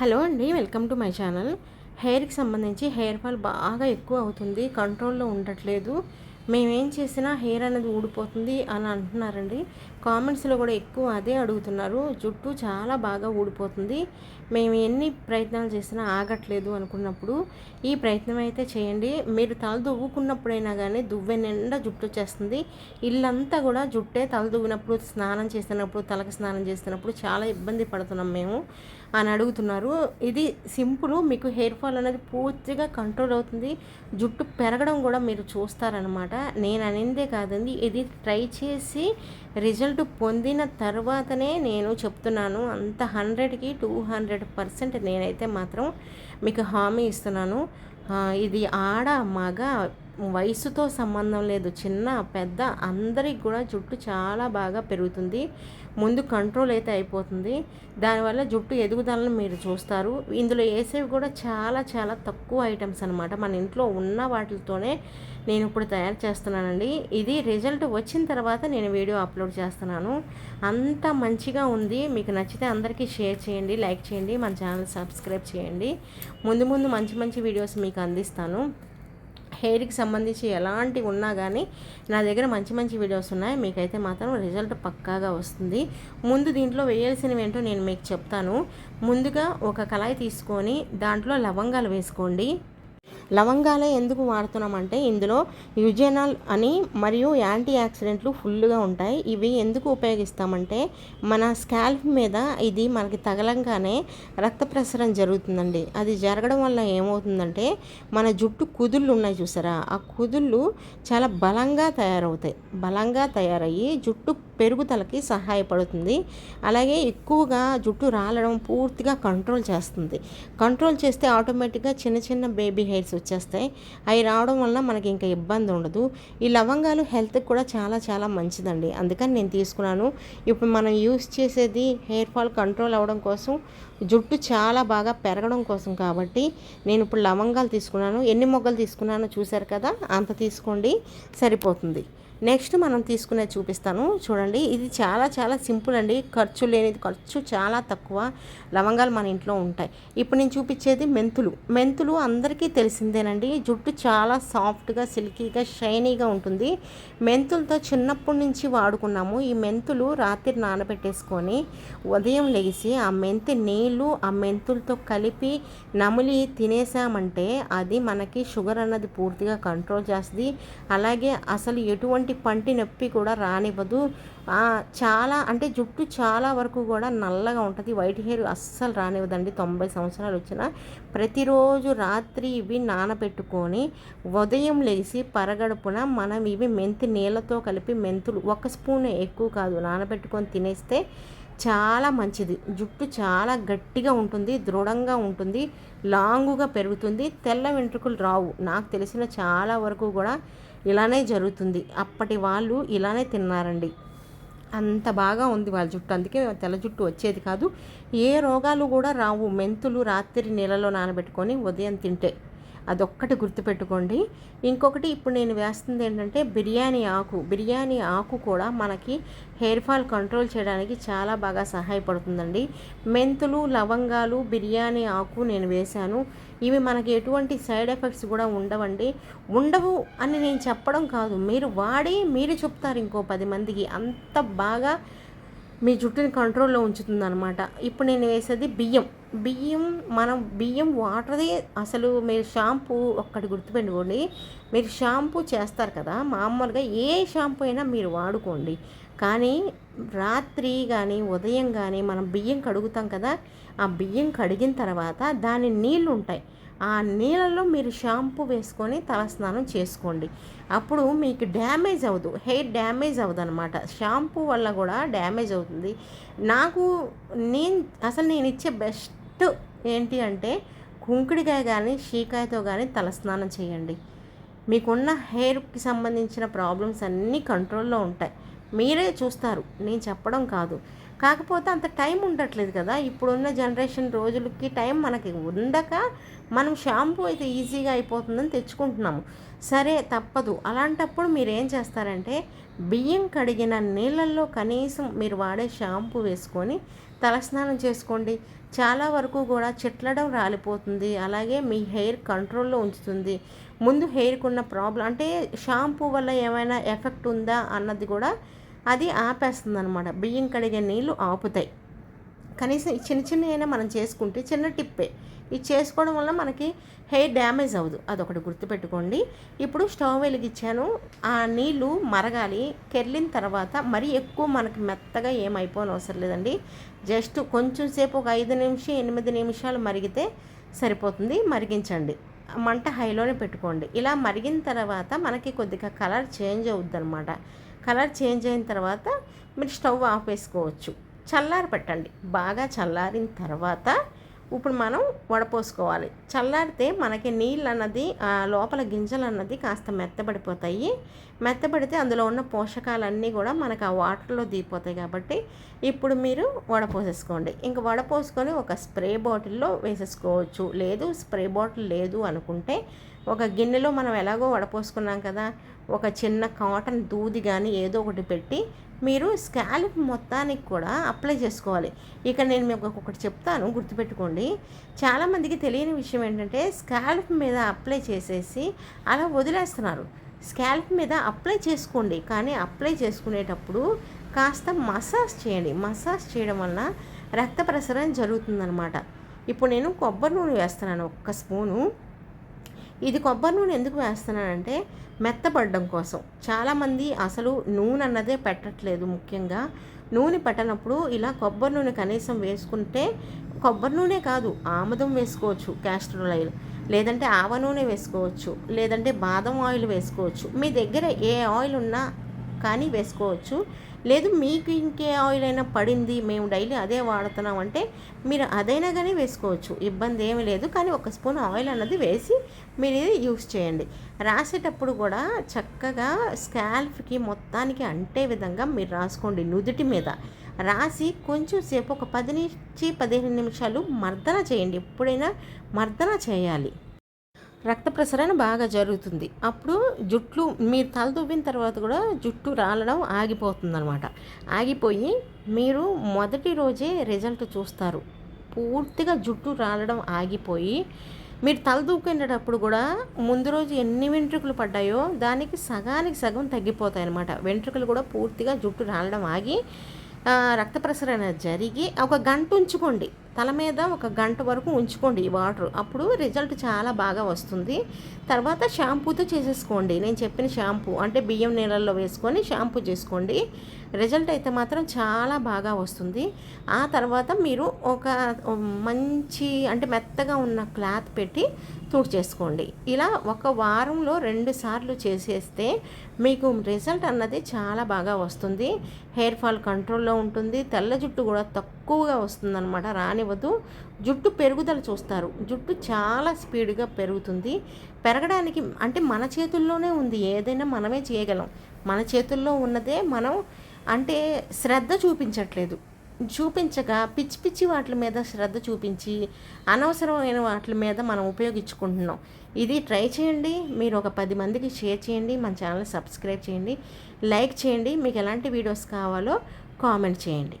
Hello అండి welcome to my channel. హెయిర్కి సంబంధించి హెయిర్ ఫాల్ బాగా ఎక్కువ అవుతుంది కంట్రోల్లో ఉండట్లేదు. మేమేం చేసినా హెయిర్ అనేది ఊడిపోతుంది అని అంటున్నారండి. కామెంట్స్లో కూడా ఎక్కువ అదే అడుగుతున్నారు. జుట్టు చాలా బాగా ఊడిపోతుంది. మేము ఎన్ని ప్రయత్నాలు చేసినా ఆగట్లేదు అనుకున్నప్పుడు ఈ ప్రయత్నం అయితే చేయండి. మీరు తల దువ్వుకున్నప్పుడైనా కానీ దువ్వె నిండా జుట్టు వచ్చేస్తుంది. ఇల్లంతా కూడా జుట్టే తల దువ్వినప్పుడు స్నానం చేస్తున్నప్పుడు తలకు స్నానం చేస్తున్నప్పుడు చాలా ఇబ్బంది పడుతున్నాం మేము అని అడుగుతున్నారు. ఇది సింపుల్. మీకు హెయిర్ ఫాల్ అనేది పూర్తిగా కంట్రోల్ అవుతుంది. జుట్టు పెరగడం కూడా మీరు చూస్తారనమాట నేను అనిందే కాదండి. ఇది ట్రై చేసి రిజల్ట్ పొందిన తర్వాతనే నేను చెప్తున్నాను. అంత హండ్రెడ్కి టూ హండ్రెడ్ పర్సెంట్ నేనైతే మాత్రం మీకు హామీ ఇస్తున్నాను. ఇది ఆడ మగ వయసుతో సంబంధం లేదు. చిన్న పెద్ద అందరికి కూడా జుట్టు చాలా బాగా పెరుగుతుంది. ముందు కంట్రోల్ అయితే అయిపోతుంది. దానివల్ల జుట్టు ఎదుగుదలను మీరు చూస్తారు. ఇందులో వేసేవి కూడా చాలా చాలా తక్కువ ఐటమ్స్ అనమాట మన ఇంట్లో ఉన్న వాటితోనే నేను ఇప్పుడు తయారు చేస్తున్నానండి. ఇది రిజల్ట్ వచ్చిన తర్వాత నేను వీడియో అప్లోడ్ చేస్తున్నాను. అంత మంచిగా ఉంది. మీకు నచ్చితే అందరికీ షేర్ చేయండి లైక్ చేయండి మన ఛానల్ సబ్స్క్రైబ్ చేయండి. ముందు ముందు మంచి మంచి వీడియోస్ మీకు అందిస్తాను. హెయిర్కి సంబంధించి ఎలాంటివి ఉన్నా కానీ నా దగ్గర మంచి మంచి వీడియోస్ ఉన్నాయి. మీకైతే మాత్రం రిజల్ట్ పక్కాగా వస్తుంది. ముందు దీంట్లో వేయాల్సినవి ఏంటో నేను మీకు చెప్తాను. ముందుగా ఒక కళాయి తీసుకొని దాంట్లో లవంగాలు వేసుకోండి. లవంగాలే ఎందుకు వాడుతున్నామంటే ఇందులో యుజెనాల్ అని మరియు యాంటీ యాక్సిడెంట్లు ఫుల్గా ఉంటాయి. ఇవి ఎందుకు ఉపయోగిస్తామంటే మన స్కాల్ప్ మీద ఇది మనకి తగలంగానే రక్త ప్రసరణ జరుగుతుందండి. అది జరగడం వల్ల ఏమవుతుందంటే మన జుట్టు కుదుళ్ళు ఉన్నాయి చూసారా? ఆ కుదుళ్ళు చాలా బలంగా తయారవుతాయి. బలంగా తయారయ్యి జుట్టు పెరుగుదలకి సహాయపడుతుంది. అలాగే ఎక్కువగా జుట్టు రాలడం పూర్తిగా కంట్రోల్ చేస్తుంది. కంట్రోల్ చేస్తే ఆటోమేటిక్గా చిన్న చిన్న బేబీ హెయిర్స్ వచ్చేస్తాయి. అవి రావడం వల్ల మనకి ఇంకా ఇబ్బంది ఉండదు. ఈ లవంగాలు హెల్త్కి కూడా చాలా చాలా మంచిదండి. అందుకని నేను తీసుకున్నాను. ఇప్పుడు మనం యూస్ చేసేది హెయిర్ ఫాల్ కంట్రోల్ అవ్వడం కోసం జుట్టు చాలా బాగా పెరగడం కోసం కాబట్టి నేను ఇప్పుడు లవంగాలు తీసుకున్నాను. ఎన్ని మొగ్గలు తీసుకున్నానో చూశారు కదా? అంత తీసుకోండి. సరిపోతుంది. నెక్స్ట్ మనం తీసుకునే చూపిస్తాను. చూడండి ఇది చాలా చాలా సింపుల్ అండి. ఖర్చు లేనిది ఖర్చు చాలా తక్కువ లవంగాలు మన ఇంట్లో ఉంటాయి. ఇప్పుడు నేను చూపించేది మెంతులు. మెంతులు అందరికీ తెలిసిందేనండి. జుట్టు చాలా సాఫ్ట్గా సిల్కీగా షైనీగా ఉంటుంది. మెంతులతో చిన్నప్పటి నుంచి వాడుకున్నాము. ఈ మెంతులు రాత్రి నానబెట్టేసుకొని ఉదయం లేచి ఆ మెంతి నీళ్ళు ఆ మెంతులతో కలిపి నమిలి తినేసామంటే అది మనకి షుగర్ అన్నది పూర్తిగా కంట్రోల్ చేస్తుంది. అలాగే అసలు ఎటువంటి ఎలాంటి పంటి నొప్పి కూడా రానివ్వదు. చాలా అంటే జుట్టు చాలా వరకు కూడా నల్లగా ఉంటుంది. వైట్ హెయిర్ అస్సలు రానివ్వదండి. తొంభై సంవత్సరాలు వచ్చిన ప్రతిరోజు రాత్రి ఇవి నానబెట్టుకొని ఉదయం లేచి పరగడుపున మనం ఇవి మెంతి నీళ్ళతో కలిపి మెంతులు ఒక స్పూన్ ఎక్కువ కాదు. నానబెట్టుకొని తినేస్తే చాలా మంచిది. జుట్టు చాలా గట్టిగా ఉంటుంది దృఢంగా ఉంటుంది లాంగుగా పెరుగుతుంది తెల్ల వెంట్రుకలు రావు. నాకు తెలిసిన చాలా వరకు కూడా ఇలానే జరుగుతుంది. అప్పటి వాళ్ళు ఇలానే తిన్నారండి. అంత బాగా ఉంది వాళ్ళ జుట్టు. అందుకే తెల్ల జుట్టు వచ్చేది కాదు. ఏ రోగాలు కూడా రావు. మెంతులు రాత్రి నీళ్ళలో నానబెట్టుకొని ఉదయం తింటే. అదొక్కటి గుర్తుపెట్టుకోండి. ఇంకొకటి ఇప్పుడు నేను వేస్తుంది ఏంటంటే బిర్యానీ ఆకు. బిర్యానీ ఆకు కూడా మనకి హెయిర్ ఫాల్ కంట్రోల్ చేయడానికి చాలా బాగా సహాయపడుతుందండి. మెంతులు లవంగాలు బిర్యానీ ఆకు నేను వేశాను. ఇవి మనకి ఎటువంటి సైడ్ ఎఫెక్ట్స్ కూడా ఉండవండి. ఉండవు అని నేను చెప్పడం కాదు. మీరు వాడి మీరు చెప్తారు ఇంకో పది మందికి. అంత బాగా మీ జుట్టుని కంట్రోల్లో ఉంచుతుంది అనమాట ఇప్పుడు నేను వేసేది బియ్యం. బియ్యం మనం బియ్యం వాటర్ది అసలు మీరు షాంపూ ఒక్కటి గుర్తుపెట్టుకోండి. మీరు షాంపూ చేస్తారు కదా మామూలుగా ఏ షాంపూ అయినా మీరు వాడుకోండి. కానీ రాత్రి కానీ ఉదయం కానీ మనం బియ్యం కడుగుతాం కదా ఆ బియ్యం కడిగిన తర్వాత దాని నీళ్ళు ఉంటాయి. ఆ నీళ్ళలో మీరు షాంపూ వేసుకొని తలస్నానం చేసుకోండి. అప్పుడు మీకు డ్యామేజ్ అవ్వదు హెయిర్ డ్యామేజ్ అవ్వదు అనమాట షాంపూ వల్ల కూడా డ్యామేజ్ అవుతుంది. నాకు నేను అసలు నేను ఇచ్చే బెస్ట్ ఏంటి అంటే కుంకుడికాయ కానీ షీకాయతో కానీ తలస్నానం చేయండి. మీకున్న హెయిర్కి సంబంధించిన ప్రాబ్లమ్స్ అన్నీ కంట్రోల్లో ఉంటాయి. మీరే చూస్తారు. నేను చెప్పడం కాదు. కాకపోతే అంత టైం ఉండట్లేదు కదా. ఇప్పుడున్న జనరేషన్ రోజులకి టైం మనకి ఉండక మనం షాంపూ అయితే ఈజీగా అయిపోతుందని తెచ్చుకుంటున్నాము. సరే తప్పదు. అలాంటప్పుడు మీరు ఏం చేస్తారంటే బియ్యం కడిగిన నీళ్ళల్లో కనీసం మీరు వాడే షాంపూ వేసుకొని తలస్నానం చేసుకోండి. చాలా వరకు కూడా చిట్లడం రాలిపోతుంది. అలాగే మీ హెయిర్ కంట్రోల్లో ఉంచుతుంది. ముందు హెయిర్కి ఉన్న ప్రాబ్లం అంటే షాంపూ వల్ల ఏమైనా ఎఫెక్ట్ ఉందా అన్నది కూడా అది ఆపేస్తుంది అనమాట బియ్యం కడిగే నీళ్ళు ఆపుతాయి. కనీసం చిన్న చిన్న అయినా మనం చేసుకుంటే చిన్న టిప్పే. ఇది చేసుకోవడం వల్ల మనకి హెయిర్ డ్యామేజ్ అవ్వదు. అదొకటి గుర్తుపెట్టుకోండి. ఇప్పుడు స్టవ్ వెలిగించాను. ఆ నీళ్ళు మరగాలి. కెర్లిన తర్వాత మరీ ఎక్కువ మనకి మెత్తగా ఏమైపోని అవసరం లేదండి. జస్ట్ కొంచెం సేపు ఒక ఐదు నిమిషం ఎనిమిది నిమిషాలు మరిగితే సరిపోతుంది. మరిగించండి. మంట హైలోనే పెట్టుకోండి. ఇలా మరిగిన తర్వాత మనకి కొద్దిగా కలర్ చేంజ్ అవుద్ది అనమాట కలర్ చేంజ్ అయిన తర్వాత మీరు స్టవ్ ఆఫ్ వేసుకోవచ్చు. చల్లారి పెట్టండి బాగా చల్లారిన తర్వాత ఇప్పుడు మనం వడపోసుకోవాలి. చల్లారితే మనకి నీళ్ళు అన్నది లోపల గింజలు అన్నది కాస్త మెత్తబడిపోతాయి. మెత్తబడితే అందులో ఉన్న పోషకాలన్నీ కూడా మనకు ఆ వాటర్లో దిగిపోతాయి కాబట్టి ఇప్పుడు మీరు వడపోసేసుకోండి. ఇంకా వడపోసుకొని ఒక స్ప్రే బాటిల్లో వేసేసుకోవచ్చు. లేదు స్ప్రే బాటిల్ లేదు అనుకుంటే ఒక గిన్నెలో మనం ఎలాగో వడపోసుకున్నాం కదా ఒక చిన్న కాటన్ దూది కానీ ఏదో ఒకటి పెట్టి మీరు స్కాల్ప్ మొత్తానికి కూడా అప్లై చేసుకోవాలి. ఇక నేను మీకు ఒకటి చెప్తాను గుర్తుపెట్టుకోండి. చాలామందికి తెలియని విషయం ఏంటంటే స్కాల్ప్ మీద అప్లై చేసేసి అలా వదిలేస్తున్నారు. స్కాల్ప్ మీద అప్లై చేసుకోండి. కానీ అప్లై చేసుకునేటప్పుడు కాస్త మసాజ్ చేయండి. మసాజ్ చేయడం వలన రక్త ప్రసరణ జరుగుతుందనమాట ఇప్పుడు నేను కొబ్బరి నూనె వేస్తున్నాను ఒక్క స్పూను. ఇది కొబ్బరి నూనె ఎందుకు వేస్తున్నానంటే మెత్తపడడం కోసం. చాలామంది అసలు నూనె అన్నదే పెట్టట్లేదు ముఖ్యంగా. నూనె పెట్టనప్పుడు ఇలా కొబ్బరి నూనె కనీసం వేసుకుంటే కొబ్బరి నూనె కాదు ఆముదం వేసుకోవచ్చు క్యాస్ట్రోల్ ఆయిల్ లేదంటే ఆవ నూనె వేసుకోవచ్చు లేదంటే బాదం ఆయిల్ వేసుకోవచ్చు. మీ దగ్గర ఏ ఆయిల్ ఉన్నా కానీ వేసుకోవచ్చు. లేదు మీకు ఇంకే ఆయిల్ అయినా పడింది మేము డైలీ అదే వాడుతున్నాం అంటే మీరు అదైనా కానీ వేసుకోవచ్చు ఇబ్బంది ఏమీ లేదు. కానీ ఒక స్పూన్ ఆయిల్ అన్నది వేసి మీరు ఇది యూస్ చేయండి. రాసేటప్పుడు కూడా చక్కగా స్కాల్ఫ్కి మొత్తానికి అంటే విధంగా మీరు రాసుకోండి నుదుటి మీద. రాసి కొంచెం సేపు ఒక పది నుంచి పదిహేను నిమిషాలు మర్దన చేయండి. ఎప్పుడైనా మర్దన చేయాలి. రక్త ప్రసరణ బాగా జరుగుతుంది. అప్పుడు జుట్లు మీరు తల దువ్విన తర్వాత కూడా జుట్టు రాలడం ఆగిపోతుందనమాట ఆగిపోయి మీరు మొదటి రోజే రిజల్ట్ చూస్తారు. పూర్తిగా జుట్టు రాలడం ఆగిపోయి మీరు తల దూకేటప్పుడు కూడా ముందు రోజు ఎన్ని వెంట్రుకలు పడ్డాయో దానికి సగానికి సగం తగ్గిపోతాయి అనమాట వెంట్రుకలు కూడా పూర్తిగా జుట్టు రాలడం ఆగి రక్త ప్రసరణ జరిగి ఒక గంట ఉంచుకోండి. తల మీద ఒక గంట వరకు ఉంచుకోండి ఈ వాటర్. అప్పుడు రిజల్ట్ చాలా బాగా వస్తుంది. తర్వాత షాంపూతో చేసేసుకోండి. నేను చెప్పిన షాంపూ అంటే బియ్యం నీళ్ళల్లో వేసుకొని షాంపూ చేసుకోండి. రిజల్ట్ అయితే మాత్రం చాలా బాగా వస్తుంది. ఆ తర్వాత మీరు ఒక మంచి అంటే మెత్తగా ఉన్న క్లాత్ పెట్టి చేసుకోండి. ఇలా ఒక వారంలో రెండు సార్లు చేసేస్తే మీకు రిజల్ట్ అన్నది చాలా బాగా వస్తుంది. హెయిర్ ఫాల్ కంట్రోల్లో ఉంటుంది. తెల్ల జుట్టు కూడా తక్కువగా వస్తుందన్నమాట. రాని రానివ్వదు. జుట్టు పెరుగుదల చూస్తారు. జుట్టు చాలా స్పీడ్గా పెరుగుతుంది. పెరగడానికి అంటే మన చేతుల్లోనే ఉంది. ఏదైనా మనమే చేయగలం. మన చేతుల్లో ఉన్నదే మనం అంటే శ్రద్ధ చూపించట్లేదు. చూపించగా పిచ్చి పిచ్చి వాటి మీద శ్రద్ధ చూపించి అనవసరమైన వాటి మీద మనం ఉపయోగించుకుంటున్నాం. ఇది ట్రై చేయండి. మీరు ఒక పది మందికి షేర్ చేయండి. మన ఛానల్ సబ్స్క్రైబ్ చేయండి. లైక్ చేయండి. మీకు ఎలాంటి వీడియోస్ కావాలో కామెంట్ చేయండి.